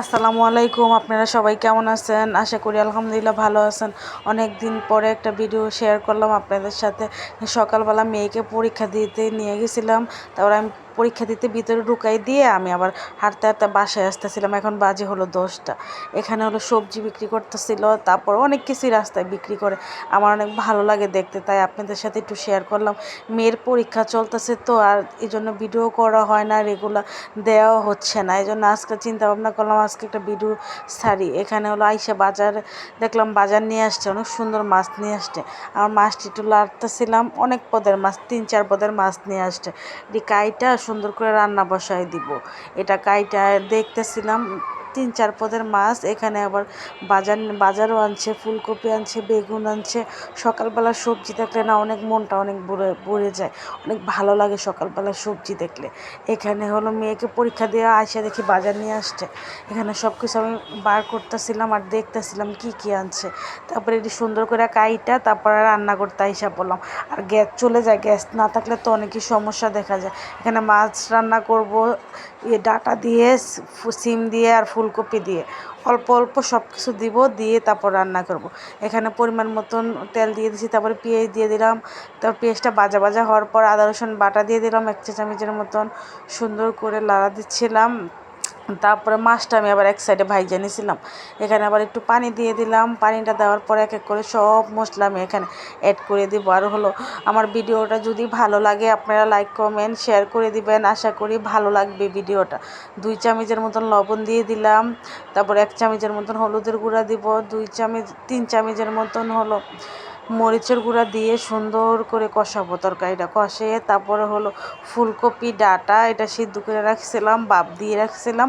আসসালামু আলাইকুম, আপনারা সবাই কেমন আছেন? আশা করি আলহামদুলিল্লাহ ভালো আছেন। অনেক দিন পরে একটা ভিডিও শেয়ার করলাম আপনাদের সাথে। সকালবেলা মেয়েকে পরীক্ষা দিতে নিয়ে গেছিলাম। তারপর আমি পরীক্ষা দিতে ভিতরে ঢুকাই দিয়ে আমি আবার হাঁটতে হাঁটতে বাসায় আসতেছিলাম। এখন বাজে হলো দশটা। এখানে হলো সবজি বিক্রি করতেছিল, তারপর অনেক কিছুই রাস্তায় বিক্রি করে। আমার অনেক ভালো লাগে দেখতে, তাই আপনাদের সাথে একটু শেয়ার করলাম। মেয়ের পরীক্ষা চলতেছে তো, আর এই জন্য ভিডিও করা হয় না রেগুলার দেওয়া হচ্ছে না। এই জন্য আজকে চিন্তা ভাবনা করলাম, আজকে একটা ভিডিও ছাড়ি। এখানে হলো আইসা বাজার, দেখলাম বাজার নিয়ে আসছে, অনেক সুন্দর মাছ নিয়ে আসছে। আমার মাছটি একটু লাড়তেছিলাম, অনেক পদের মাছ, তিন চার পদের মাছ নিয়ে আসছে। কাইটা সুন্দর করে রান্না বসাই দিব। এটা কাইটা দেখতেছিলাম তিন চার পদের মাছ। এখানে আবার বাজার, বাজারও আনছে, ফুলকপি আনছে, বেগুন আনছে। সকালবেলা সবজি দেখলে না অনেক মনটা অনেক ভরে ভরে যায়। অনেক ভালো লাগে সকালবেলা সবজি দেখলে। এখানে হলো মেয়েকে পরীক্ষা দেওয়া আসে দেখি বাজার নিয়ে আসছে। এখানে সব কিছু আমি বার করতেছিলাম আর দেখতেছিলাম কি কি আনছে। তারপরে এটি সুন্দর করে কাইটা, তারপরে রান্না করতে আইসা পড়লাম। আর গ্যাস চলে যায় গ্যাস। না থাকলে তো অনেকই সমস্যা দেখা যায়। এখানে মাছ রান্না করব ইয়ে ডাটা দিয়ে, সিম দিয়ে আর ফুলকপি দিয়ে। অল্প অল্প সব কিছু দিব, দিয়ে তারপর রান্না করব। এখানে পরিমাণ মতন তেল দিয়ে দিছি, তারপরে পেঁয়াজ দিয়ে দিলাম। তারপর পেঁয়াজটা বাজা বাজা হওয়ার পর আদা রসুন বাটা দিয়ে দিলাম, এক চা চামচের মতন। সুন্দর করে লাড়া দিচ্ছিলাম। তারপরে মাছটা আমি আবার এক সাইডে ভাইজা নিয়েছিলাম এখানে আবার একটু পানি দিয়ে দিলাম। পানিটা দেওয়ার পরে এক এক করে সব মশলা আমি এখানে অ্যাড করে দিব। আর হলো, আমার ভিডিওটা যদি ভালো লাগে, আপনারা লাইক কমেন্ট শেয়ার করে দিবেন। আশা করি ভালো লাগবে ভিডিওটা। দুই চামচের মতন লবণ দিয়ে দিলাম। তারপর এক চামচের মতন হলুদের গুঁড়া দিব। দুই চামচ, তিন চামচের মতন হলো মরিচের গুঁড়া দিয়ে সুন্দর করে কষাবো তরকারিটা। কষিয়ে তারপরে হলো ফুলকপি ডাটা, এটা সিদ্ধ করে রাখছিলাম, বাপ দিয়ে রাখছিলাম।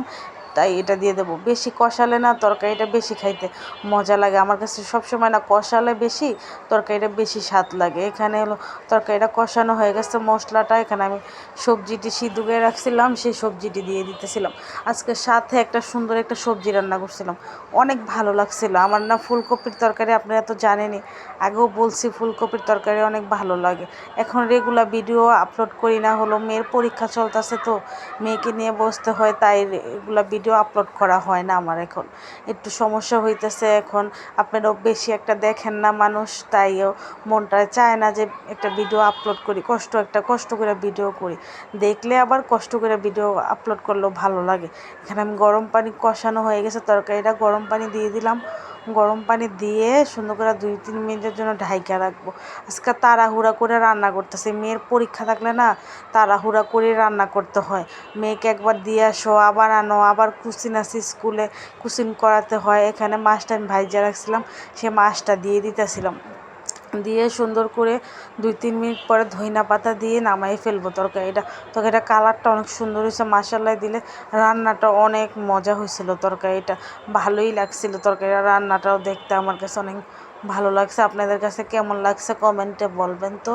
তাই এটা দিয়ে দেবো। বেশি কষালে না তরকারিটা বেশি খাইতে মজা লাগে। আমার কাছে সবসময় না কষালে বেশি, তরকারিটা বেশি স্বাদ লাগে। এখানে হলো তরকারিটা কষানো হয়ে গেছে মশলাটা। এখানে আমি সবজিটি সিদ্ধ করে রাখছিলাম, সেই সবজিটি দিয়ে দিতেছিলাম। আজকে সাথে একটা সুন্দর একটা সবজি রান্না করছিলাম। অনেক ভালো লাগছিল। আমার না ফুলকপির তরকারি আপনারা তো জানেনই। আগেও বলছি ফুলকপির তরকারি অনেক ভালো লাগে। এখন রেগুলার ভিডিও আপলোড করি না, হলো মেয়ের পরীক্ষা চলতেছে তো। মেয়েকে নিয়ে বসতে হয়, তাই এগুলো ভিডিও আপলোড করা হয় না আমার এখন। একটু সমস্যা হইতেছে এখন। আপনারাও বেশি একটা দেখেন না মানুষ, তাইও মনটা চায় না যে একটা ভিডিও আপলোড করি, কষ্ট একটা, কষ্ট করে ভিডিও করি। দেখলে আবার কষ্ট করে ভিডিও আপলোড করলেও ভালো লাগে। এখানে আমি গরম পানি কষানো হয়ে গেছে, তরকারিটা গরম পানি দিয়ে দিলাম। গরম পানি দিয়ে সুন্দর করে দুই, তিন মিনিটের জন্য ঢাইকা রাখব। আজকে তাড়াহুড়া করে রান্না করতেছে। মেয়ের পরীক্ষা থাকলে না তাড়াহুড়া করে রান্না করতে হয়। মেয়েকে একবার দিয়ে আসো, আবার আনো, আবার কুসিন আসি স্কুলে, কুসিন করাতে হয়। এখানে মাছটা আমি ভাইজা রাখছিলাম, সে মাছটা দিয়ে দিতেছিলাম। দিয়ে সুন্দর করে দুই, তিন মিনিট পরে ধইনা পাতা দিয়ে নামাই ফেলব তরকারিটা তরকারিটা কালারটা অনেক সুন্দর হয়েছে মাসাল্লায় দিলে রান্নাটা অনেক মজা হয়েছিল তরকারিটা। ভালোই লাগছিল তরকারিটা, রান্নাটাও দেখতে আমার কাছে অনেক ভালো লাগছে, আপনাদের কাছে কেমন লাগছে কমেন্টে বলবেন। তো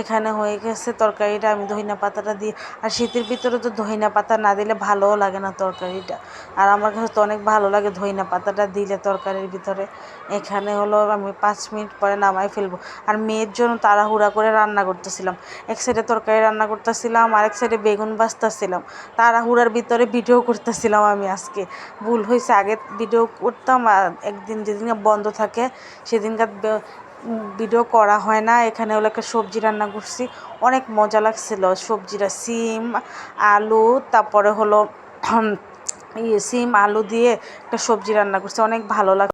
এখানে হয়ে গেছে তরকারিটা, আমি ধইনা পাতাটা দিয়ে, আর শীতের ভিতরে তো ধইনা পাতা না দিলে ভালোও লাগে না তরকারিটা। আর আমার কাছে তো অনেক ভালো লাগে ধইনা পাতাটা দিলে তরকারির ভিতরে। এখানে হলো আমি পাঁচ মিনিট পরে নামাই ফেলব। আর মেয়ের জন্য তাড়াহুড়া করে রান্না করতেছিলাম। এক সাইডে তরকারি রান্না করতেছিলাম, আর এক সাইডে বেগুন বাজতেছিলাম তাড়াহুড়ার ভিতরে ভিডিও করতেছিলাম আমি আজকে। ভুল হয়েছে আগে ভিডিও করতাম, আর একদিন যেদিন বন্ধ থাকে সেদিনকার ভিডিও করা হয় না। এখানে হলো একটা সবজি রান্না করছি। অনেক মজা লাগছিল। সবজিটা সিম, আলু, তারপরে হলো ইয়ে সিম, আলু দিয়ে একটা সবজি রান্না করছি। অনেক ভালো লাগ